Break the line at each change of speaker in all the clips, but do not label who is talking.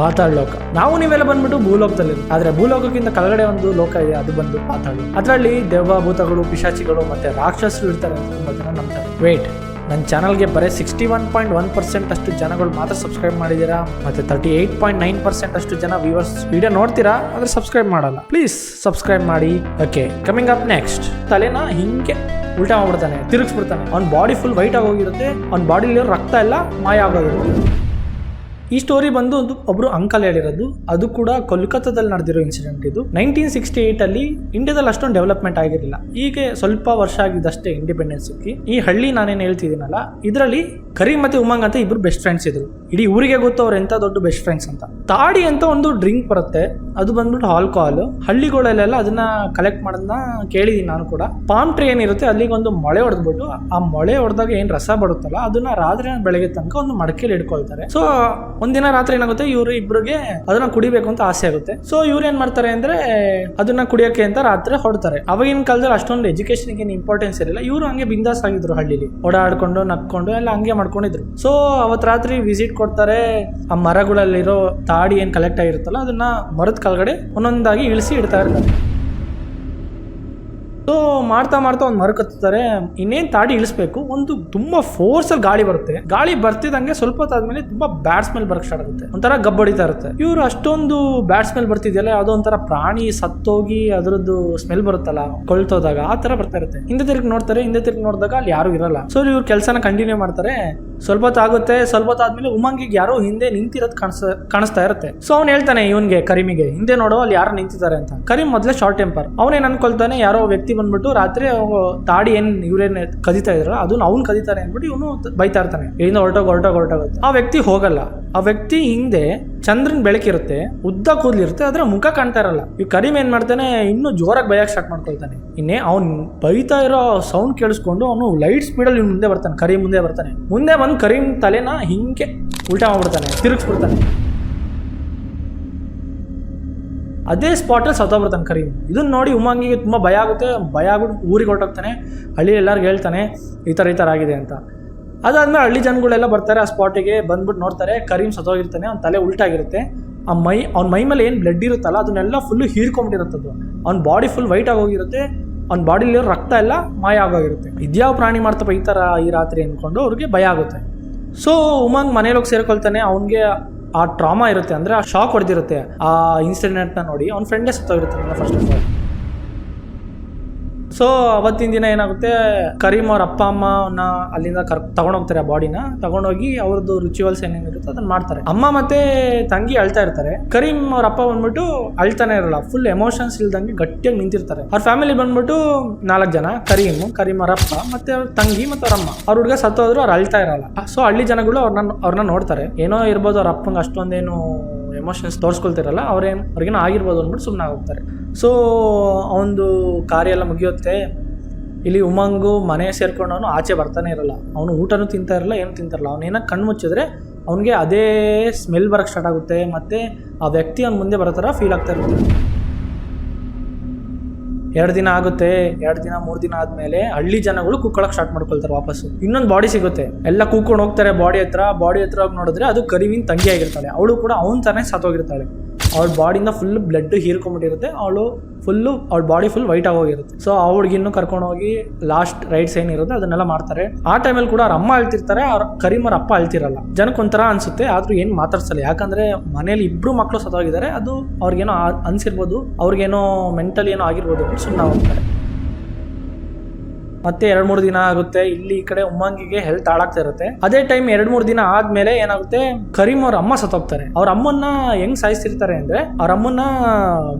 ಪಾತಾಳ ಲೋಕ ನಾವು ನೀವೆಲ್ಲ ಬಂದ್ಬಿಟ್ಟು ಭೂಲೋಕದಲ್ಲಿ ಆದ್ರೆ ಭೂಲೋಕಕ್ಕಿಂತ ಕೆಳಗಡೆ ಒಂದು ಲೋಕ ಇದೆ, ಅದು ಬಂದು ಪಾತಾಳ. ಅದರಲ್ಲಿ ದೆವ್ವ ಭೂತಗಳು ಪಿಶಾಚಿಗಳು ಮತ್ತೆ ರಾಕ್ಷಸರು ಇರ್ತಾರೆ ಅಂತ ತುಂಬಾ ಜನ ನಂಬ್ತಾರೆ. ವೇಟ್ ನನ್ನ ಚಾನಲ್ಗೆ ಬರೀ sixty one point one percent ಅಷ್ಟು ಜನಗಳು ಮಾತ್ರ ಸಬ್ಸ್ಕ್ರೈಬ್ ಮಾಡಿದ್ದೀರಾ? ಮತ್ತೆ thirty eight point nine percent ಅಷ್ಟು ಜನ ವ್ಯೂವರ್ಸ್ ವಿಡಿಯೋ ನೋಡ್ತೀರಾ? ಆದ್ರೆ ಸಬ್ಸ್ಕ್ರೈಬ್ ಮಾಡಲ್ಲ. ಪ್ಲೀಸ್ ಸಬ್ಸ್ಕ್ರೈಬ್ ಮಾಡಿ. ಓಕೆ ಕಮಿಂಗ್ ಅಪ್ ನೆಕ್ಸ್ಟ್ ತಲೆನ ಹಿಂಗೆ ಉಲ್ಟಾ ಮಾಡ್ಬಿಡ್ತಾನೆ, ತಿರುಗಿಸ್ಬಿಡ್ತಾನೆ. ಅವ್ನ ಬಾಡಿ ಫುಲ್ ವೈಟ್ ಆಗೋಗಿರುತ್ತೆ ಅವ್ನ ಬಾಡಿಲಿ ರಕ್ತ ಎಲ್ಲ ಮಾಯ ಆಗೋಗಿರುತ್ತೆ ಈ ಸ್ಟೋರಿ ಬಂದು ಒಂದು ಒಬ್ರು ಅಂಕಲ್ ಹೇಳಿರೋದು. ಅದು ಕೂಡ ಕೋಲ್ಕತ್ತಾದಲ್ಲಿ ನಡೆದಿರೋ ಇನ್ಸಿಡೆಂಟ್ ಇದು. ನೈನ್ಟೀನ್ ಸಿಕ್ಸ್ಟಿ ಏಟ್ ಅಲ್ಲಿ ಇಂಡಿಯಾದಲ್ಲಿ ಅಷ್ಟೊಂದು ಡೆವಲಪ್ಮೆಂಟ್ ಆಗಿರಲಿಲ್ಲ. ಹೀಗೆ ಸ್ವಲ್ಪ ವರ್ಷ ಆಗಿದ್ದಷ್ಟೇ ಇಂಡಿಪೆಂಡೆನ್ಸ್ ಈ ಹಳ್ಳಿ ನಾನೇನು ಹೇಳ್ತಿದ್ದೀನಲ್ಲ, ಇದರಲ್ಲಿ ಕರಿ ಮತ್ತೆ ಉಮಂಗ್ ಅಂತ ಇಬ್ರು ಬೆಸ್ಟ್ ಫ್ರೆಂಡ್ಸ್ ಇದ್ರು. ಇಡೀ ಊರಿಗೆ ಗೊತ್ತು ಅವ್ರ ಎಂತ ದೊಡ್ಡ ಬೆಸ್ಟ್ ಫ್ರೆಂಡ್ಸ್ ಅಂತ. ತಾಡಿ ಅಂತ ಒಂದು ಡ್ರಿಂಕ್ ಬರುತ್ತೆ. ಅದು ಬಂದ್ಬಿಟ್ಟು ಆಲ್ಕೋಹಾಲ್ ಹಳ್ಳಿಗಳಲ್ಲೆಲ್ಲ ಅದನ್ನ ಕಲೆಕ್ಟ್ ಮಾಡೋದನ್ನ ಕೇಳಿದೀನಿ ನಾನು ಕೂಡ. ಪಾಮ್ ಟ್ರೀ ಏನಿರುತ್ತೆ, ಅಲ್ಲಿಗೆ ಒಂದು ಮೊಳೆ ಹೊಡೆದ್ಬಿಟ್ಟು ಆ ಮೊಳೆ ಹೊಡೆದಾಗ ಏನು ರಸ ಬರುತ್ತಲ್ಲ, ಅದನ್ನ ರಾತ್ರಿ ಬೆಳಗ್ಗೆ ತನಕ ಒಂದು ಮಡಕೆಲಿ ಇಟ್ಕೊಳ್ತಾರೆ. ಸೊ ಒಂದಿನ ರಾತ್ರಿ ಏನಾಗುತ್ತೆ? ಇವರು ಇಬ್ಬರಿಗೆ ಅದನ್ನ ಕುಡಿಬೇಕು ಅಂತ ಆಸೆ ಆಗುತ್ತೆ. ಸೊ ಇವ್ರು ಏನ್ ಮಾಡ್ತಾರೆ ಅಂದ್ರೆ, ಅದನ್ನ ಕುಡಿಯೋಕೆ ಅಂತ ರಾತ್ರಿ ಹೊಡ್ತಾರೆ ಅವಾಗಿನ ಕಾಲದಲ್ಲಿ ಅಷ್ಟೊಂದು ಎಜುಕೇಶನ್ ಏನು ಇಂಪಾರ್ಟೆನ್ಸ್ ಇರಲಿಲ್ಲ. ಇವರು ಹಂಗೆ ಬಿಂದಾಸ್ ಆಗಿದ್ರು ಹಳ್ಳಿಲಿ. ಓಡಾಡ್ಕೊಂಡು, ನಕ್ಕೊಂಡು, ಎಲ್ಲ ಹಂಗೆ ಮಾಡ್ಕೊಂಡಿದ್ರು. ಸೊ ಅವತ್ ರಾತ್ರಿ ವಿಸಿಟ್ ಕೊಡ್ತಾರೆ. ಆ ಮರಗಳಲ್ಲಿರೋ ತಾಡಿ ಏನ್ ಕಲೆಕ್ಟ್ ಆಗಿರುತ್ತಲ್ಲ, ಅದನ್ನ ಮರದ ಕೆಳಗಡೆ ಒಂದೊಂದಾಗಿ ಇಳಿಸಿ ಇಡ್ತಾ ಇರ್ತಾರೆ. ಸೊ ಮಾಡ್ತಾ ಮಾಡ್ತಾ ಒಂದು ಮರ ಇನ್ನೇನು ತಾಡಿ ಇಳಿಸ್ಬೇಕು? ಒಂದು ತುಂಬಾ ಫೋರ್ಸ್ ಅಲ್ಲಿ ಗಾಳಿ ಬರುತ್ತೆ. ಗಾಳಿ ಬರ್ತಿದಂಗೆ ಸ್ವಲ್ಪ ಹೊತ್ತಾದ್ಮೇಲೆ ತುಂಬಾ ಬ್ಯಾಟ್ ಸ್ಮೆಲ್ ಬರಕ್ ಸ್ಟಾರ್ಟ್ ಆಗುತ್ತೆ. ಒಂಥರ ಗಬ್ಬಡಿತಾ ಇರುತ್ತೆ. ಇವರು ಅಷ್ಟೊಂದು ಬ್ಯಾಟ್ ಸ್ಮೆಲ್ ಬರ್ತಿದೆಯಲ್ಲ, ಯಾವುದೋ ಒಂಥರ ಪ್ರಾಣಿ ಸತ್ತೋಗಿ ಅದರದ್ದು ಸ್ಮೆಲ್ ಬರುತ್ತಲ್ಲ, ಕೊಳ್ತೋದಾಗ, ಆ ತರ ಬರ್ತಾ ಇರುತ್ತೆ. ಹಿಂದೆ ತಿರ್ಗಿ ನೋಡ್ತಾರೆ, ಹಿಂದೆ ತಿರ್ಗಿ ನೋಡಿದಾಗ ಅಲ್ಲಿ ಯಾರು ಇರಲ್ಲ. ಸೊ ಇವ್ರು ಕೆಲಸನ ಕಂಟಿನ್ಯೂ ಮಾಡ್ತಾರೆ. ಸ್ವಲ್ಪ ಹೊತ್ತಾಗುತ್ತೆ ಸ್ವಲ್ಪ ಹೊತ್ತಾದ್ಮೇಲೆ ಉಮಂಗಿಗೆ ಯಾರೋ ಹಿಂದೆ ನಿಂತಿರೋದು ಕಾಣಿಸ್, ಕಾಣಿಸ್ತಾ ಇರುತ್ತೆ. ಸೊ ಅವ್ನು ಹೇಳ್ತಾನೆ ಇವನ್ಗೆ, ಕರೀಮಿಗೆ, ಹಿಂದೆ ನೋಡೋ, ಅಲ್ಲಿ ಯಾರು ನಿಂತಿದ್ದಾರೆ ಅಂತ. ಕರಿಮ್ ಮೊದಲೇ ಶಾರ್ಟ್ ಟೆಂಪರ್ ಅವನೇನ್ ಅನ್ಕೊಳ್ತಾನೆ, ಯಾರೋ ವ್ಯಕ್ತಿ ಬಂದ್ಬಿಟ್ಟು ರಾತ್ರಿ ತಾಡಿ ಏನ್ ಇವ್ರೇನ್ ಕದಿತಾ ಇದ್ರು ಅದನ್ನ ಅವ್ನು ಕದೀತಾರೆ ಅಂದ್ಬಿಟ್ಟು ಇವನು ಬೈತಾ ಇರ್ತಾನೆ. ಇಲ್ಲಿಂದ ಹೊರಟೋಗ ಹೊರಟೋಗ ಹೊರಟೋಗುತ್ತೆ ಆ ವ್ಯಕ್ತಿ ಹೋಗಲ್ಲ. ಆ ವ್ಯಕ್ತಿ ಹಿಂದೆ ಚಂದ್ರನ್ ಬೆಳಕಿರುತ್ತೆ, ಉದ್ದ ಕೂದಲಿರುತ್ತೆ ಆದ್ರೆ ಮುಖ ಕಾಣ್ತಾ ಇರಲ್ಲ. ಈ ಕರೀಮ್ ಏನ್ ಮಾಡ್ತಾನೆ, ಇನ್ನೂ ಜೋರಾಗಿ ಬೈಯಕ್ಕೆ ಸ್ಟಾರ್ಟ್ ಮಾಡ್ಕೊಳ್ತಾನೆ. ಇನ್ನೇ ಅವ್ನು ಬೈತಾ ಇರೋ ಸೌಂಡ್ ಕೇಳಿಸ್ಕೊಂಡು ಅವನು ಲೈಟ್ ಸ್ಪೀಡಲ್ಲಿ ಮುಂದೆ ಬರ್ತಾನೆ ಕರಿ ಮುಂದೆ ಬರ್ತಾನೆ. ಮುಂದೆ ಬಂದು ಕರೀಮ್ ತಲೆನ ಹಿಂಗೆ ಉಲ್ಟಾ ಮಾಡ್ಬಿಡ್ತಾನೆ, ತಿರುಗಿಸ್ಬಿಡ್ತಾನೆ. ಅದೇ ಸ್ಪಾಟಲ್ಲಿ ಸತ್ತೋಗ್ಬಿಡ್ತಾನೆ ಕರೀಮ್ ಇದನ್ನ ನೋಡಿ ಉಮಾಂಗಿಗೆ ತುಂಬ ಭಯ ಆಗುತ್ತೆ. ಭಯ ಆಗ್ಬಿಟ್ಟು ಊರಿಗೆ ಹೊರಟೋಗ್ತಾನೆ. ಹಳ್ಳಿ ಎಲ್ಲರಿಗೂ ಹೇಳ್ತಾನೆ, ಈ ಥರ ಈ ಥರ ಆಗಿದೆ ಅಂತ. ಅದಾದ್ಮೇಲೆ ಹಳ್ಳಿ ಜನಗಳೆಲ್ಲ ಬರ್ತಾರೆ ಆ ಸ್ಪಾಟಿಗೆ ಬಂದ್ಬಿಟ್ಟು ನೋಡ್ತಾರೆ ಕರೀಮ್ ಸತ್ತೋಗಿರ್ತಾನೆ, ಅವ್ನ ತಲೆ ಉಲ್ಟಾಗಿರುತ್ತೆ. ಆ ಮೈ, ಅವ್ನ ಮೈ ಮೇಲೆ ಏನು ಬ್ಲಡ್ ಇರುತ್ತಲ್ಲ, ಅದನ್ನೆಲ್ಲ ಫುಲ್ಲು ಹೀರ್ಕೊಂಬಿಟ್ಟಿರುತ್ತದು ಅವ್ನ ಬಾಡಿ ಫುಲ್ ವೈಟ್ ಆಗೋಗಿರುತ್ತೆ ಅವ್ನ ಬಾಡಿಲಿರೋ ರಕ್ತ ಎಲ್ಲ ಮಾಯ ಆಗೋಗಿರುತ್ತೆ. ಇದ್ಯಾವ ಪ್ರಾಣಿ ಮಾಡ್ತಪ್ಪ ಈ ಥರ ಈ ರಾತ್ರಿ ಅಂದ್ಕೊಂಡು ಅವ್ರಿಗೆ ಭಯ ಆಗುತ್ತೆ. ಸೊ ಉಮಂಗ್ ಮನೇಲಿ ಸೇರ್ಕೊಳ್ತಾನೆ, ಅವ್ನಿಗೆ ಆ ಟ್ರಾಮಾ ಇರುತ್ತೆ. ಅಂದರೆ ಆ ಶಾಕ್ ಹೊಡೆದಿರುತ್ತೆ ಆ ಇನ್ಸಿಡೆಂಟ್ನ ನೋಡಿ. ಅವ್ನ ಫ್ರೆಂಡೇ ಸುತ್ತೋಗಿರುತ್ತೆ ಫಸ್ಟ್ ಆಫ್ ಆಲ್ ಸೊ ಅವತ್ತಿನ ದಿನ ಏನಾಗುತ್ತೆ? ಕರೀಮ್ ಅವ್ರ ಅಪ್ಪ ಅಮ್ಮನ ಅಲ್ಲಿಂದ ಕರ್, ತಗೊಂಡೋಗ್ತಾರೆ ಆ ಬಾಡಿನ ತಗೊಂಡೋಗಿ ಅವ್ರದ್ದು ರಿಚುವಲ್ಸ್ ಏನೇನಿರುತ್ತೋ ಅದನ್ನ ಮಾಡ್ತಾರೆ. ಅಮ್ಮ ಮತ್ತೆ ತಂಗಿ ಅಳ್ತಾ ಇರ್ತಾರೆ. ಕರೀಮ್ ಅವ್ರ ಅಪ್ಪ ಬಂದ್ಬಿಟ್ಟು ಅಳ್ತಾನೆ ಇರಲ್ಲ. ಫುಲ್ ಎಮೋಷನ್ಸ್ ಇಲ್ದಂಗೆ ಗಟ್ಟಿಯಾಗಿ ನಿಂತಿರ್ತಾರೆ. ಅವ್ರ ಫ್ಯಾಮಿಲಿ ಬಂದ್ಬಿಟ್ಟು ನಾಲ್ಕು ಜನ, ಕರೀಮ್ ಕರೀಮ್ ಅವ್ರ ಅಪ್ಪ ಮತ್ತೆ ಅವ್ರ ತಂಗಿ ಮತ್ತೆ ಅವ್ರ ಅಮ್ಮ. ಅವ್ರ ಹುಡುಗ ಸತ್ತೋದ್ರು ಅವ್ರು ಅಳ್ತಾ ಇರಲ್ಲ. ಸೊ ಹಳ್ಳಿ ಜನಗಳು ಅವ್ರನ್ನ ಅವ್ರನ್ನ ನೋಡ್ತಾರೆ. ಏನೋ ಇರ್ಬೋದು ಅವ್ರ ಅಪ್ಪಂಗೆ ಅಷ್ಟೊಂದೇನು ಎಮೋಷನ್ಸ್ ತೋರಿಸ್ಕೊಳ್ತಿರಲ್ಲ ಅವ್ರೇನು ಅವ್ರಿಗೇನೋ ಆಗಿರ್ಬೋದು ಅಂದ್ಬಿಟ್ಟು ಸುಮ್ಮನೆ ಹೋಗ್ತಾರೆ. ಸೊ ಅವನದು ಕಾರ್ಯ ಎಲ್ಲ ಮುಗಿಯುತ್ತೆ. ಇಲ್ಲಿ ಉಮಂಗು ಮನೆ ಸೇರ್ಕೊಂಡು ಅವನು ಆಚೆ ಬರ್ತಾನೆ ಇರಲ್ಲ. ಅವನು ಊಟನೂ ತಿಂತಾ ಇರಲ್ಲ, ಏನು ತಿಂತಾರಲ್ಲ ಅವ್ನು ಏನೋ ಕಣ್ಣು ಮುಚ್ಚಿದ್ರೆ ಅವನಿಗೆ ಅದೇ ಸ್ಮೆಲ್ ಬರೋಕ್ಕೆ ಸ್ಟಾರ್ಟ್ ಆಗುತ್ತೆ. ಮತ್ತು ಆ ವ್ಯಕ್ತಿ ಅವ್ನು ಮುಂದೆ ಬರೋ ಥರ ಫೀಲ್ ಆಗ್ತಾ ಇರುತ್ತೆ. ಎರಡು ದಿನ ಆಗುತ್ತೆ, ಎರಡು ದಿನ, ಮೂರು ದಿನ ಆದಮೇಲೆ ಹಳ್ಳಿ ಜನಗಳು ಕೂಕ್ಕೊಳಕ್ಕೆ ಸ್ಟಾರ್ಟ್ ಮಾಡ್ಕೊಳ್ತಾರೆ ವಾಪಸ್ಸು. ಇನ್ನೊಂದು ಬಾಡಿ ಸಿಗುತ್ತೆ. ಎಲ್ಲ ಕೂಕೊಂಡು ಹೋಗ್ತಾರೆ ಬಾಡಿ ಹತ್ರ ಬಾಡಿ ಹತ್ರ ಹೋಗಿ ನೋಡಿದ್ರೆ ಅದು ಕರಿವಿನ ತಂಗಿ ಆಗಿರ್ತಾಳೆ. ಅವಳು ಕೂಡ ಅವನ ಥರನೇ ಸತ್ತೋಗಿರ್ತಾಳೆ. ಅವಳ ಬಾಡಿಯಿಂದ ಫುಲ್ ಬ್ಲಡ್ ಹೀರ್ಕೊಂಡ್ಬಿಟ್ಟಿರುತ್ತೆ. ಅವಳು ಫುಲ್ಲು ಅವ್ಳ ಬಾಡಿ ಫುಲ್ ವೈಟ್ ಆಗೋಗಿರುತ್ತೆ. ಸೊ ಇನ್ನೂ ಕರ್ಕೊಂಡು ಹೋಗಿ ಲಾಸ್ಟ್ ರೈಟ್ಸ್ ಏನಿರುತ್ತೆ ಅದನ್ನೆಲ್ಲ ಮಾಡ್ತಾರೆ. ಆ ಟೈಮಲ್ಲಿ ಕೂಡ ಅವ್ರ ಅಮ್ಮ ಅಳ್ತಿರ್ತಾರೆ, ಅವ್ರ ಕರೀಮ್ ಅವ್ರ ಅಪ್ಪ ಅಳ್ತಿರಲ್ಲ. ಜನಕ್ಕೆ ಒಂಥರ ಅನ್ಸುತ್ತೆ, ಆದ್ರೂ ಏನು ಮಾತಾಡ್ಸಲ್ಲ. ಯಾಕಂದ್ರೆ ಮನೇಲಿ ಇಬ್ರು ಮಕ್ಕಳು ಸತ್ತೋಗಿದ್ದಾರೆ, ಅದು ಅವ್ರಿಗೇನೋ ಆ- ಅನ್ಸಿರ್ಬೋದು, ಅವ್ರಿಗೇನೋ ಮೆಂಟಲಿ ಏನೋ ಆಗಿರ್ಬೋದು ಸುಮ್ಮನೆ ಹೋಗ್ತಾರೆ. ಮತ್ತೆ ಎರಡು ಮೂರು ದಿನ ಆಗುತ್ತೆ. ಇಲ್ಲಿ ಈ ಕಡೆ ಉಮ್ಮಂಗಿಗೆ ಹೆಲ್ತ್ ಹಾಳಾಗ್ತಾ ಇರುತ್ತೆ. ಅದೇ ಟೈಮ್ ಎರಡ್ ಮೂರು ದಿನ ಆದ್ಮೇಲೆ ಏನಾಗುತ್ತೆ? ಕರೀಮ್ ಅವ್ರ ಅಮ್ಮ ಸತ್ತೋಗ್ತಾರೆ. ಅವ್ರ ಅಮ್ಮನ್ನ ಹೆಂಗ್ ಸಾಯಿಸ್ತಿರ್ತಾರೆ ಅಂದ್ರೆ, ಅವ್ರ ಅಮ್ಮನ್ನ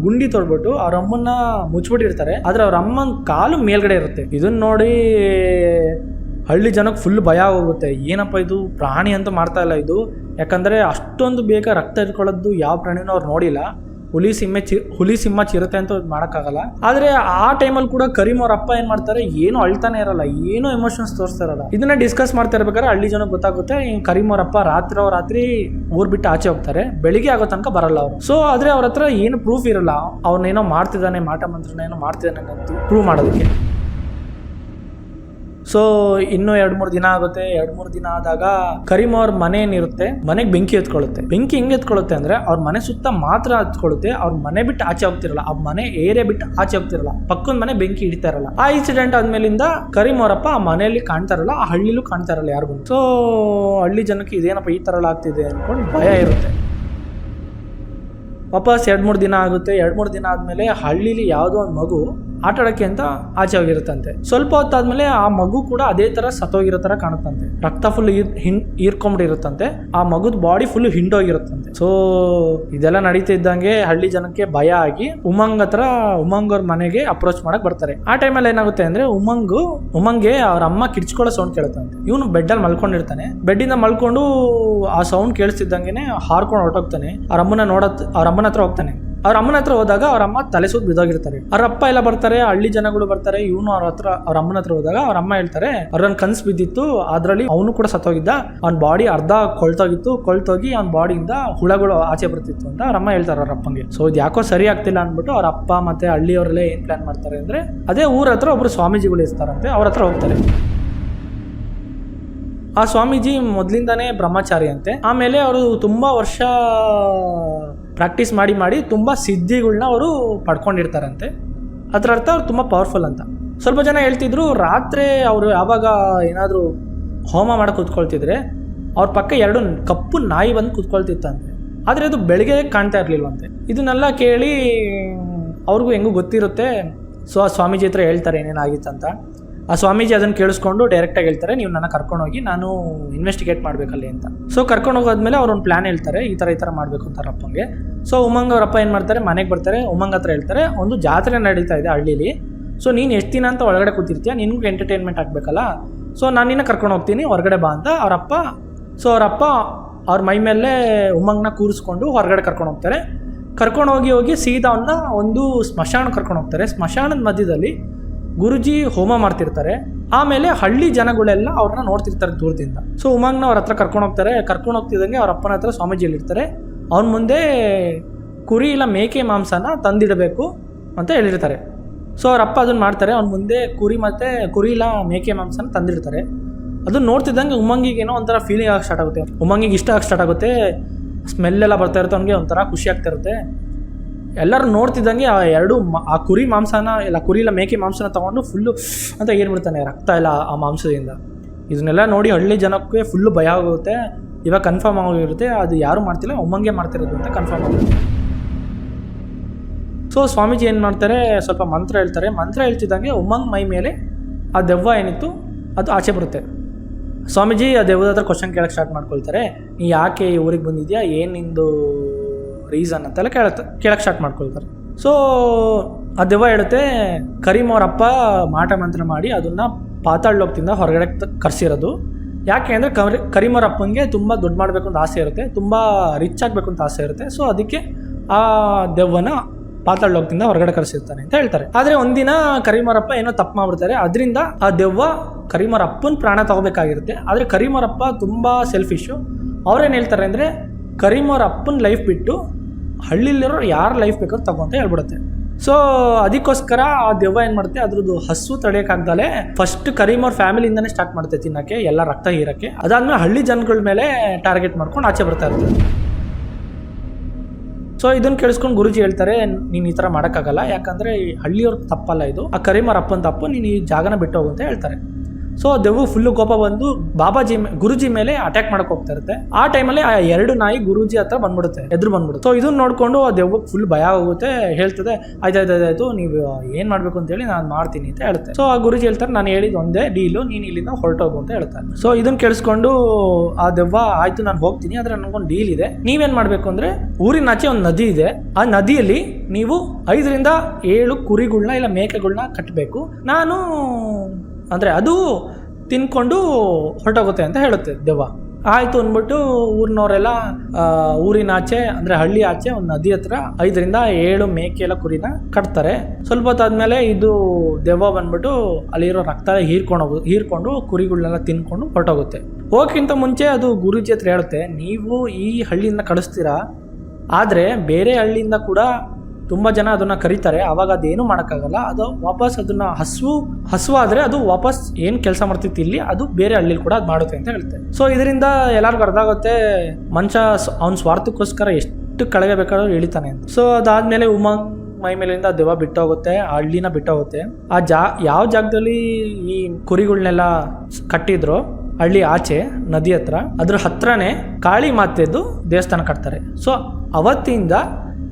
ಗುಂಡಿ ತೊಡ್ಬಿಟ್ಟು ಅವ್ರ ಅಮ್ಮನ್ನ ಮುಚ್ಬಿಟ್ಟಿರ್ತಾರೆ. ಆದ್ರೆ ಅವ್ರ ಅಮ್ಮನ ಕಾಲು ಮೇಲ್ಗಡೆ ಇರುತ್ತೆ. ಇದನ್ನ ನೋಡಿ ಹಳ್ಳಿ ಜನಕ್ಕೆ ಫುಲ್ ಭಯ ಹೋಗುತ್ತೆ. ಏನಪ್ಪ ಇದು? ಪ್ರಾಣಿ ಅಂತ ಮಾಡ್ತಾ ಇಲ್ಲ ಇದು. ಯಾಕಂದ್ರೆ ಅಷ್ಟೊಂದು ಬೇಗ ರಕ್ತ ಇಟ್ಕೊಳ್ಳೋದು ಯಾವ ಪ್ರಾಣಿನೂ ಅವ್ರು ನೋಡಿಲ್ಲ. ಹುಲಿ ಸಿಂಹ ಚಿ ಹುಲಿ ಸಿಂಹ ಚಿರತೆ ಅಂತ ಮಾಡೋಕ್ಕಾಗಲ್ಲ. ಆದರೆ ಆ ಟೈಮಲ್ಲಿ ಕೂಡ ಕರೀಮ್ ಅವ್ರ ಅಪ್ಪ ಏನು ಮಾಡ್ತಾರೆ? ಏನು ಅಳ್ತಾನೆ ಇರಲ್ಲ, ಏನು ಎಮೋಷನ್ಸ್ ತೋರಿಸ್ತಾ ಇರಲ್ಲ. ಇದನ್ನ ಡಿಸ್ಕಸ್ ಮಾಡ್ತಾ ಇರ್ಬೇಕಾದ್ರೆ ಹಳ್ಳಿ ಜನಕ್ಕೆ ಗೊತ್ತಾಗುತ್ತೆ ಕರೀಮ್ ಅಪ್ಪ ರಾತ್ರಿ ಅವ್ರ ರಾತ್ರಿ ಊರ್ ಬಿಟ್ಟು ಆಚೆ ಹೋಗ್ತಾರೆ, ಬೆಳಿಗ್ಗೆ ಆಗೋ ತನಕ ಬರಲ್ಲ ಅವರು. ಸೊ ಆದರೆ ಅವ್ರ ಹತ್ರ ಏನು ಪ್ರೂಫ್ ಇರಲ್ಲ. ಅವನೇನೋ ಮಾಡ್ತಿದ್ದಾನೆ, ಮಾಟ ಮಂತ್ರನ ಏನೋ ಮಾಡ್ತಿದ್ದಾನೆ ಅಂತ ಪ್ರೂವ್ ಮಾಡೋದಕ್ಕೆ. ಸೊ ಇನ್ನು ಎರಡ್ ಮೂರ್ ದಿನ ಆಗುತ್ತೆ. ಎರಡ್ ಮೂರ್ ದಿನ ಆದಾಗ ಕರೀಮ್ ಅವ್ರ ಮನೆ ಏನಿರುತ್ತೆ? ಮನೆಗೆ ಬೆಂಕಿ ಎತ್ಕೊಳ್ಳುತ್ತೆ ಬೆಂಕಿ ಹೆಂಗ್ ಎತ್ಕೊಳ್ಳುತ್ತೆ ಅಂದ್ರೆ ಅವ್ರ ಮನೆ ಸುತ್ತ ಮಾತ್ರ ಹತ್ಕೊಳ್ಳುತ್ತೆ ಅವ್ರ ಮನೆ ಬಿಟ್ಟು ಆಚೆ ಹೋಗ್ತಿರಲ್ಲ. ಆ ಮನೆ ಏರಿಯಾ ಬಿಟ್ಟು ಆಚೆ ಹೋಗ್ತಿರಲ್ಲ. ಪಕ್ಕದ ಮನೆ ಬೆಂಕಿ ಹಿಡಿತಾ ಇರಲ್ಲ. ಆ ಇನ್ಸಿಡೆಂಟ್ ಆದ್ಮೇಲಿಂದ ಕರೀಮ್ ಅವರಪ್ಪ ಆ ಮನೆಯಲ್ಲಿ ಕಾಣ್ತಾ ಇರಲ್ಲ. ಆ ಹಳ್ಳಿಲೂ ಕಾಣ್ತಾ ಇರಲ್ಲ ಯಾರಿಗೂ. ಸೊ ಹಳ್ಳಿ ಜನಕ್ಕೆ ಇದೇನಪ್ಪ ಈ ತರ ಆಗ್ತಿದೆ ಅನ್ಕೊಂಡು ಭಯ ಇರುತ್ತೆ. ವಾಪಸ್ ಎರಡು ಮೂರು ದಿನ ಆಗುತ್ತೆ. ಎರಡು ಮೂರು ದಿನ ಆದಮೇಲೆ ಹಳ್ಳಿಲಿ ಯಾವುದೋ ಒಂದು ಮಗು ಆಟ ಆಡೋಕ್ಕೆ ಅಂತ ಆಚೆ ಹೋಗಿರುತ್ತಂತೆ. ಸ್ವಲ್ಪ ಹೊತ್ತಾದ್ಮೇಲೆ ಆ ಮಗು ಕೂಡ ಅದೇ ತರ ಸತ್ತೋಗಿರೋ ತರ ಕಾಣುತ್ತಂತೆ. ರಕ್ತ ಫುಲ್ ಹೀರ್ಕೊಂಡ್ಬಿಟ್ಟಿರುತ್ತಂತೆ. ಆ ಮಗುದ ಬಾಡಿ ಫುಲ್ ಹಿಂಡೋಗಿರುತ್ತಂತೆ. ಸೊ ಇದೆಲ್ಲ ನಡೀತಾ ಇದ್ದಂಗೆ ಹಳ್ಳಿ ಜನಕ್ಕೆ ಭಯ ಆಗಿ ಉಮಂಗ್ ಹತ್ರ ಉಮಂಗ್ ಅವ್ರ ಮನೆಗೆ ಅಪ್ರೋಚ್ ಮಾಡಕ್ ಬರ್ತಾರೆ. ಆ ಟೈಮಲ್ಲಿ ಏನಾಗುತ್ತೆ ಅಂದ್ರೆ ಉಮಂಗ್, ಉಮಂಗ್ಗೆ ಅವ್ರ ಅಮ್ಮ ಕಿಡ್ಚ್ಕೊಳ್ಳೋ ಸೌಂಡ್ ಕೇಳುತ್ತಂತೆ. ಇವನು ಬೆಡ್ಡಲ್ಲಿ ಮಲ್ಕೊಂಡಿರ್ತಾನೆ. ಬೆಡ್ಡಿಂದ ಮಲ್ಕೊಂಡು ಆ ಸೌಂಡ್ ಕೇಳಿಸ್ತಿದ್ದಂಗೆ ಹಾರ್ಕೊಂಡು ಹೊರಟೋಗ್ತಾನೆ. ಅವ್ರ ಅಮ್ಮನ ನೋಡತ್, ಅವ್ರ ಅಮ್ಮನ ಹತ್ರ ಹೋಗ್ತಾನೆ. ಅವ್ರ ಅಮ್ಮನ ಹತ್ರ ಹೋದಾಗ ಅವ್ರ ಅಮ್ಮ ತಲೆ ಸೂದ್ ಬಿದ್ದೋಗಿರ್ತಾರೆ. ಅವ್ರ ಅಪ್ಪ ಎಲ್ಲ ಬರ್ತಾರೆ, ಹಳ್ಳಿ ಜನಗಳು ಬರ್ತಾರೆ, ಇವನು ಅವ್ರ ಹತ್ರ, ಅವ್ರ ಅಮ್ಮನ ಹತ್ರ ಹೋದಾಗ ಅವ್ರ ಅಮ್ಮ ಹೇಳ್ತಾರೆ, ಅವ್ರನ್ನ ಕನ್ಸ್ ಬಿದ್ದಿತ್ತು ಅದ್ರಲ್ಲಿ ಅವನು ಕೂಡ ಸತ್ತೋಗಿದ್ದ, ಅವ್ನ ಬಾಡಿ ಅರ್ಧ ಕೊಳ್ತೋಗಿತ್ತು, ಕೊಳ್ತೋಗಿ ಅವ್ನ ಬಾಡಿಯಿಂದ ಹುಳಗಳು ಆಚೆ ಬರ್ತಿತ್ತು ಅಂತ ಅವ್ರ ಅಮ್ಮ ಹೇಳ್ತಾರೆ ಅವ್ರ ಅಪ್ಪಂಗೆ. ಸೊ ಇದು ಯಾಕೋ ಸರಿ ಆಗ್ತಿಲ್ಲ ಅಂದ್ಬಿಟ್ಟು ಅವ್ರ ಅಪ್ಪ ಮತ್ತೆ ಹಳ್ಳಿಯವರೆಲ್ಲ ಏನ್ ಪ್ಲಾನ್ ಮಾಡ್ತಾರೆ ಅಂದ್ರೆ, ಅದೇ ಊರ ಹತ್ರ ಒಬ್ರು ಸ್ವಾಮೀಜಿಗಳು ಇರ್ತಾರಂತೆ, ಅವ್ರ ಹತ್ರ ಹೋಗ್ತಾರೆ. ಆ ಸ್ವಾಮೀಜಿ ಮೊದಲಿಂದಾನೇ ಬ್ರಹ್ಮಚಾರಿ ಅಂತೆ ಆಮೇಲೆ ಅವರು ತುಂಬಾ ವರ್ಷ ಪ್ರಾಕ್ಟೀಸ್ ಮಾಡಿ ಮಾಡಿ ತುಂಬ ಸಿದ್ಧಿಗಳನ್ನ ಅವರು ಪಡ್ಕೊಂಡಿರ್ತಾರಂತೆ. ಅದರ ಅರ್ಥ ಅವ್ರು ತುಂಬ ಪವರ್ಫುಲ್ ಅಂತ. ಸ್ವಲ್ಪ ಜನ ಹೇಳ್ತಿದ್ರು, ರಾತ್ರಿ ಅವರು ಯಾವಾಗ ಏನಾದರೂ ಹೋಮ ಮಾಡಿ ಕೂತ್ಕೊಳ್ತಿದ್ರೆ, ಅವ್ರ ಪಕ್ಕ ಎರಡು ಕಪ್ಪು ನಾಯಿ ಬಂದು ಕೂತ್ಕೊಳ್ತಿತ್ತಂತೆ. ಆದರೆ ಅದು ಬೆಳಗ್ಗೆ ಕಾಣ್ತಾ ಇರಲಿಲ್ವಂತೆ. ಇದನ್ನೆಲ್ಲ ಕೇಳಿ, ಅವ್ರಿಗೂ ಹೆಂಗೂ ಗೊತ್ತಿರುತ್ತೆ. ಸೊ ಆ ಸ್ವಾಮೀಜಿ ಹತ್ರ ಹೇಳ್ತಾರೆ ಏನೇನಾಗಿತ್ತಂತ. ಆ ಸ್ವಾಮೀಜಿ ಅದನ್ನು ಕೇಳಿಸ್ಕೊಂಡು ಡೈರೆಕ್ಟಾಗಿ ಹೇಳ್ತಾರೆ, ನೀವು ನನ್ನ ಕರ್ಕೊಂಡೋಗಿ ನಾನು ಇನ್ವೆಸ್ಟಿಗೇಟ್ ಮಾಡಬೇಕಲ್ಲಿ ಅಂತ. ಸೊ ಕರ್ಕೊಂಡು ಹೋಗೋದ್ಮೇಲೆ ಅವ್ರು ಒಂದು ಪ್ಲಾನ್ ಹೇಳ್ತಾರೆ, ಈ ಥರ ಈ ಥರ ಮಾಡಬೇಕು ಅಂತ ಅವ್ರ ಅಪ್ಪಂಗೆ. ಸೊ ಉಮಂಗ್ ಅವರಪ್ಪ ಏನು ಮಾಡ್ತಾರೆ, ಮನೆಗೆ ಬರ್ತಾರೆ, ಉಮಂಗ್ ಹತ್ರ ಹೇಳ್ತಾರೆ, ಒಂದು ಜಾತ್ರೆ ನಡೀತಾ ಇದೆ ಹಳ್ಳಿಲಿ. ಸೊ ನೀನು ಎಷ್ಟು ದಿನ ಅಂತ ಒಳಗಡೆ ಕೂತಿರ್ತೀಯ? ನಿನ್ಗೆ ಎಂಟರ್ಟೈನ್ಮೆಂಟ್ ಆಗಬೇಕಲ್ಲ. ಸೊ ನಾನು ನಿನ್ನ ಕರ್ಕೊಂಡು ಹೋಗ್ತೀನಿ, ಹೊರಗಡೆ ಬಾ ಅಂತ. ಅವರಪ್ಪ ಸೊ ಅವರಪ್ಪ ಅವ್ರ ಮೈ ಮೇಲೆ ಉಮಂಗ್ನ ಕೂರಿಸ್ಕೊಂಡು ಹೊರಗಡೆ ಕರ್ಕೊಂಡು ಹೋಗ್ತಾರೆ. ಕರ್ಕೊಂಡು ಹೋಗಿ ಹೋಗಿ ಸೀದಾ ಅವನ್ನ ಒಂದು ಸ್ಮಶಾನ ಕರ್ಕೊಂಡು ಹೋಗ್ತಾರೆ. ಸ್ಮಶಾನದ ಮಧ್ಯದಲ್ಲಿ ಗುರುಜಿ ಹೋಮ ಮಾಡ್ತಿರ್ತಾರೆ. ಆಮೇಲೆ ಹಳ್ಳಿ ಜನಗಳೆಲ್ಲ ಅವ್ರನ್ನ ನೋಡ್ತಿರ್ತಾರೆ ದೂರದಿಂದ. ಸೊ ಉಮಾಂಗ್ನ ಅವ್ರ ಹತ್ರ ಕರ್ಕೊಂಡು ಹೋಗ್ತಾರೆ. ಕರ್ಕೊಂಡು ಹೋಗ್ತಿದ್ದಂಗೆ ಅವ್ರ ಅಪ್ಪನ ಹತ್ರ ಸ್ವಾಮೀಜಿಯಲ್ಲಿರ್ತಾರೆ. ಅವನ ಮುಂದೆ ಕುರಿ ಇಲ್ಲ ಮೇಕೆ ಮಾಂಸನ ತಂದಿಡಬೇಕು ಅಂತ ಹೇಳಿರ್ತಾರೆ. ಸೊ ಅವ್ರ ಅಪ್ಪ ಅದನ್ನ ಮಾಡ್ತಾರೆ. ಅವ್ನ ಮುಂದೆ ಕುರಿ ಮತ್ತೆ ಕುರಿ ಇಲ್ಲ ಮೇಕೆ ಮಾಂಸನ ತಂದಿರ್ತಾರೆ ಅದನ್ನ ನೋಡ್ತಿದ್ದಂಗೆ ಉಮಂಗಿಗೆ ಏನೋ ಒಂಥರ ಫೀಲಿಂಗ್ ಆಗಿ ಸ್ಟಾರ್ಟ್ ಆಗುತ್ತೆ. ಉಮಂಗಿಗೆ ಇಷ್ಟ ಆಗಿ ಸ್ಟಾರ್ಟ್ ಆಗುತ್ತೆ. ಸ್ಮೆಲ್ ಎಲ್ಲ ಬರ್ತಾ ಇರುತ್ತೆ ಅವ್ನಿಗೆ, ಒಂಥರ ಖುಷಿ ಆಗ್ತಾ ಇರುತ್ತೆ. ಎಲ್ಲರೂ ನೋಡ್ತಿದ್ದಂಗೆ ಆ ಎರಡು ಆ ಕುರಿ ಮಾಂಸನ, ಇಲ್ಲ ಕುರಿ ಇಲ್ಲ ಮೇಕೆ ಮಾಂಸನ ತೊಗೊಂಡು ಫುಲ್ಲು ಅಂತ ಏರ್ಬಿಡ್ತಾನೆ ರಕ್ತ ಇಲ್ಲ ಆ ಮಾಂಸದಿಂದ. ಇದನ್ನೆಲ್ಲ ನೋಡಿ ಹಳ್ಳಿ ಜನಕ್ಕೆ ಫುಲ್ಲು ಭಯ ಆಗುತ್ತೆ. ಇವಾಗ ಕನ್ಫರ್ಮ್ ಆಗಿರುತ್ತೆ, ಅದು ಯಾರು ಮಾಡ್ತಿಲ್ಲ ಒಮ್ಮಂಗೆ ಮಾಡ್ತಿರೋದು ಅಂತ ಕನ್ಫರ್ಮ್ ಆಗುತ್ತೆ. ಸೊ ಸ್ವಾಮೀಜಿ ಏನು ಮಾಡ್ತಾರೆ, ಸ್ವಲ್ಪ ಮಂತ್ರ ಹೇಳ್ತಾರೆ. ಮಂತ್ರ ಹೇಳ್ತಿದ್ದಂಗೆ ಉಮಂಗ್ ಮೈ ಮೇಲೆ ಆ ದೆವ್ವ ಏನಿತ್ತು, ಅದು ಆಚೆ ಬರುತ್ತೆ. ಸ್ವಾಮೀಜಿ ಆ ದೆವ್ವದ ಹತ್ರ ಕ್ವಶನ್ ಕೇಳಕ್ಕೆ ಸ್ಟಾರ್ಟ್ ಮಾಡ್ಕೊಳ್ತಾರೆ. ನೀ ಯಾಕೆ ಈ ಊರಿಗೆ ಬಂದಿದ್ಯಾ? ಏನಿಂದು ನಿಂದು ರೀಸನ್ ಅಂತೆಲ್ಲ ಕೇಳತ್ತೆ ಕೇಳಕ್ಕೆ ಸ್ಟಾರ್ಟ್ ಮಾಡ್ಕೊಳ್ತಾರೆ. ಸೊ ಆ ದೆವ್ವ ಹೇಳುತ್ತೆ, ಕರೀಮ್ ಮಾಟ ಮಂತ್ರ ಮಾಡಿ ಅದನ್ನು ಪಾತಾಳ ಲೋಕದಿಂದ ಹೊರಗಡೆ ಕರೆಸಿರೋದು. ಯಾಕೆ ಅಂದರೆ ಕರಿ, ಕರೀಮ್ ಅವ್ರ ಅಪ್ಪನಿಗೆ ತುಂಬ ದುಡ್ಡು ಮಾಡಬೇಕು ಅಂತ ಆಸೆ ಇರುತ್ತೆ, ತುಂಬ ರಿಚ್ ಆಗಬೇಕು ಅಂತ ಆಸೆ ಇರುತ್ತೆ. ಸೊ ಅದಕ್ಕೆ ಆ ದೆವ್ವನ ಪಾತಾಳ ಲೋಕದಿಂದ ಹೊರಗಡೆ ಕರೆಸಿರ್ತಾನೆ ಅಂತ ಹೇಳ್ತಾರೆ. ಆದ್ರೆ ಒಂದಿನ ಕರೀಮರಪ್ಪ ಏನೋ ತಪ್ಪು ಮಾಡ್ಬಿಡ್ತಾರೆ. ಅದರಿಂದ ಆ ದೆವ್ವ ಕರಿಮರಪ್ಪನ ಪ್ರಾಣ ತಗೋಬೇಕಾಗಿರುತ್ತೆ. ಆದ್ರೆ ಕರಿಮರಪ್ಪ ತುಂಬಾ ಸೆಲ್ಫಿಶು ಅವ್ರೇನು ಹೇಳ್ತಾರೆ ಅಂದ್ರೆ ಕರಿಮರಪ್ಪನ ಲೈಫ್ ಬಿಟ್ಟು ಹಳ್ಳಿಲಿರೋ ಯಾರು ಲೈಫ್ ಬೇಕಾದ್ರೂ ತಗೋ ಅಂತ ಹೇಳ್ಬಿಡುತ್ತೆ. ಸೊ ಅದಕ್ಕೋಸ್ಕರ ಆ ದೆವ್ವ ಏನು ಮಾಡುತ್ತೆ? ಅದ್ರದ್ದು ಹಸು ತಡೆಯೋಕ್ಕಾಗ್ದಲೆ ಫಸ್ಟ್ ಕರೀಮ್ ಅವ್ರ ಫ್ಯಾಮಿಲಿಯಿಂದನೇ ಸ್ಟಾರ್ಟ್ ಮಾಡುತ್ತೆ ತಿನ್ನೋಕ್ಕೆ, ಎಲ್ಲ ರಕ್ತ ಹೀರಕ್ಕೆ. ಅದಾದ್ಮೇಲೆ ಹಳ್ಳಿ ಜನಗಳ ಮೇಲೆ ಟಾರ್ಗೆಟ್ ಮಾಡ್ಕೊಂಡು ಆಚೆ ಬರ್ತಾ ಇರ್ತದೆ ಸೊ ಇದನ್ನು ಕೇಳಿಸ್ಕೊಂಡು ಗುರುಜಿ ಹೇಳ್ತಾರೆ, ನೀನು ಈ ಥರ ಮಾಡೋಕ್ಕಾಗಲ್ಲ. ಯಾಕಂದರೆ ಈ ಹಳ್ಳಿಯವ್ರ ತಪ್ಪಲ್ಲ ಇದು. ಆ ಕರೀಮರ್ ಅಪ್ಪನ ತಪ್ಪು, ನೀನು ಈ ಜಾಗನ ಬಿಟ್ಟು ಹೋಗು ಅಂತ ಹೇಳ್ತಾರೆ. ಸೊ ದೆವ್ವು ಫುಲ್ಲು ಕೋಪ ಬಂದು ಬಾಬಾಜಿ ಗುರುಜಿ ಮೇಲೆ ಅಟ್ಯಾಕ್ ಮಾಡಕ್ ಹೋಗ್ತಾ ಇರುತ್ತೆ. ಆ ಟೈಮಲ್ಲಿ ಆ ಎರಡು ನಾಯಿ ಗುರುಜಿ ಹತ್ರ ಬಂದ್ಬಿಡುತ್ತೆ, ಎದುರು ಬಂದ್ಬಿಡುತ್ತೆ. ಸೊ ಇದನ್ನ ನೋಡಿಕೊಂಡು ಆ ದೆವ್ವಕ್ಕೆ ಫುಲ್ ಭಯ ಆಗುತ್ತೆ, ಹೇಳ್ತದೆ ಆಯ್ತಾಯ್ತು ಆಯ್ತಾಯ್ತು ನೀವು ಏನು ಮಾಡಬೇಕು ಅಂತ ಹೇಳಿ ನಾನು ಮಾಡ್ತೀನಿ ಅಂತ ಹೇಳುತ್ತೆ ಸೊ ಆ ಗುರುಜಿ ಹೇಳ್ತಾರೆ, ನಾನು ಹೇಳಿದ ಒಂದೇ ಡೀಲು, ನೀನು ಇಲ್ಲಿಂದ ಹೊರಟೋಗು ಅಂತ ಹೇಳ್ತಾರೆ. ಸೊ ಇದನ್ನ ಕೇಳಿಸ್ಕೊಂಡು ಆ ದೆವ್ವ, ಆಯ್ತು, ನಾನು ಹೋಗ್ತೀನಿ, ಆದರೆ ನನಗೊಂದು ಡೀಲ್ ಇದೆ. ನೀವೇನು ಮಾಡಬೇಕು ಅಂದರೆ ಅಂದ್ರೆ ಊರಿನಾಚೆ ಒಂದು ನದಿ ಇದೆ. ಆ ನದಿಯಲ್ಲಿ ನೀವು ಐದರಿಂದ ಏಳು ಕುರಿಗಳನ್ನ ಇಲ್ಲ ಮೇಕೆಗಳನ್ನ ಕಟ್ಟಬೇಕು ನಾನು ಅಂದ್ರೆ ಅದು ತಿನ್ಕೊಂಡು ಹೊರಟೋಗುತ್ತೆ ಅಂತ ಹೇಳುತ್ತೆ ದೆವ್ವ. ಆಯಿತು ಅಂದ್ಬಿಟ್ಟು ಊರಿನವರೆಲ್ಲ ಊರಿನ ಆಚೆ, ಅಂದರೆ ಹಳ್ಳಿ ಆಚೆ, ಒಂದು ನದಿ ಹತ್ರ ಐದರಿಂದ ಏಳು ಮೇಕೆ ಎಲ್ಲ ಕುರಿನ ಕಟ್ತಾರೆ. ಸ್ವಲ್ಪ ಹೊತ್ತಾದ್ಮೇಲೆ ಇದು ದೆವ್ವ ಬಂದ್ಬಿಟ್ಟು ಅಲ್ಲಿರೋ ರಕ್ತ ಹೀರ್ಕೊಂಡು ಹೋಗು, ಹೀರ್ಕೊಂಡು ಕುರಿಗಳನ್ನೆಲ್ಲ ತಿನ್ಕೊಂಡು ಹೊರಟೋಗುತ್ತೆ. ಹೋಗಕ್ಕಿಂತ ಮುಂಚೆ ಅದು ಗುರುಜಿ ಹತ್ರ ಹೇಳುತ್ತೆ, ನೀವು ಈ ಹಳ್ಳಿಯಿಂದ ಕಳಿಸ್ತೀರಾ? ಆದರೆ ಬೇರೆ ಹಳ್ಳಿಯಿಂದ ಕೂಡ ತುಂಬ ಜನ ಅದನ್ನ ಕರೀತಾರೆ. ಅವಾಗ ಅದೇನು ಮಾಡೋಕ್ಕಾಗಲ್ಲ. ಅದು ವಾಪಸ್ ಅದನ್ನ ಹಸು ಹಸು ಅದು ವಾಪಸ್ ಏನು ಕೆಲಸ ಮಾಡ್ತಿತ್ತು ಇಲ್ಲಿ, ಅದು ಬೇರೆ ಹಳ್ಳಿಲಿ ಕೂಡ ಅದು ಮಾಡುತ್ತೆ ಅಂತ ಹೇಳ್ತಾರೆ. ಸೊ ಇದರಿಂದ ಎಲ್ಲರಿಗೂ ಅರ್ಥ ಆಗುತ್ತೆ. ಮನುಷ್ಯ ಅವ್ನ ಸ್ವಾರ್ಥಕ್ಕೋಸ್ಕರ ಎಷ್ಟು ಕಳೆಗೆ ಬೇಕಾದ್ರೂ ಇಳಿತಾನೆ ಅಂತ. ಸೊ ಅದಾದ್ಮೇಲೆ ಉಮಂಗ್ ಮೈ ಮೇಲಿಂದ ದೆವ್ವ ಬಿಟ್ಟೋಗುತ್ತೆ. ಆ ಹಳ್ಳಿನ ಬಿಟ್ಟೋಗುತ್ತೆ. ಆ ಜಾ, ಯಾವ ಜಾಗದಲ್ಲಿ ಈ ಕುರಿಗಳನ್ನೆಲ್ಲ ಕಟ್ಟಿದ್ರು, ಹಳ್ಳಿ ಆಚೆ, ನದಿ ಹತ್ರ, ಅದ್ರ ಹತ್ರನೇ ಕಾಳಿ ಮಾತೆದು ದೇವಸ್ಥಾನ ಕಟ್ತಾರೆ. ಸೊ ಅವತ್ತಿಂದ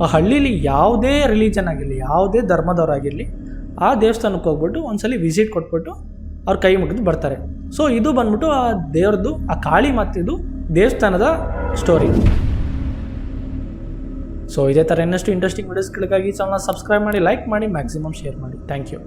ಆ ಹಳ್ಳೀಲಿ ಯಾವುದೇ ರಿಲಿಜನ್ ಆಗಿರಲಿ, ಯಾವುದೇ ಧರ್ಮದವರಾಗಿರಲಿ ಆ ದೇವಸ್ಥಾನಕ್ಕೆ ಹೋಗ್ಬಿಟ್ಟು ಒಂದ್ಸಲಿ ವಿಸಿಟ್ ಕೊಟ್ಬಿಟ್ಟು ಅವ್ರು ಕೈ ಮುಗಿದು ಬರ್ತಾರೆ. ಸೊ ಇದು ಬಂದ್ಬಿಟ್ಟು ಆ ದೇವ್ರದ್ದು, ಆ ಕಾಳಿ ಮತ್ತಿದು ದೇವಸ್ಥಾನದ ಸ್ಟೋರಿ ಸೊ ಇದೇ ಥರ ಇನ್ನಷ್ಟು ಇಂಟ್ರೆಸ್ಟಿಂಗ್ ವಿಡಿಯೋಸ್ಗಳಿಗಾಗಿ ಚಾನಲ್ ಸಬ್ಸ್ಕ್ರೈಬ್ ಮಾಡಿ ಲೈಕ್ ಮಾಡಿ ಮ್ಯಾಕ್ಸಿಮಮ್ ಶೇರ್ ಮಾಡಿ. Thank you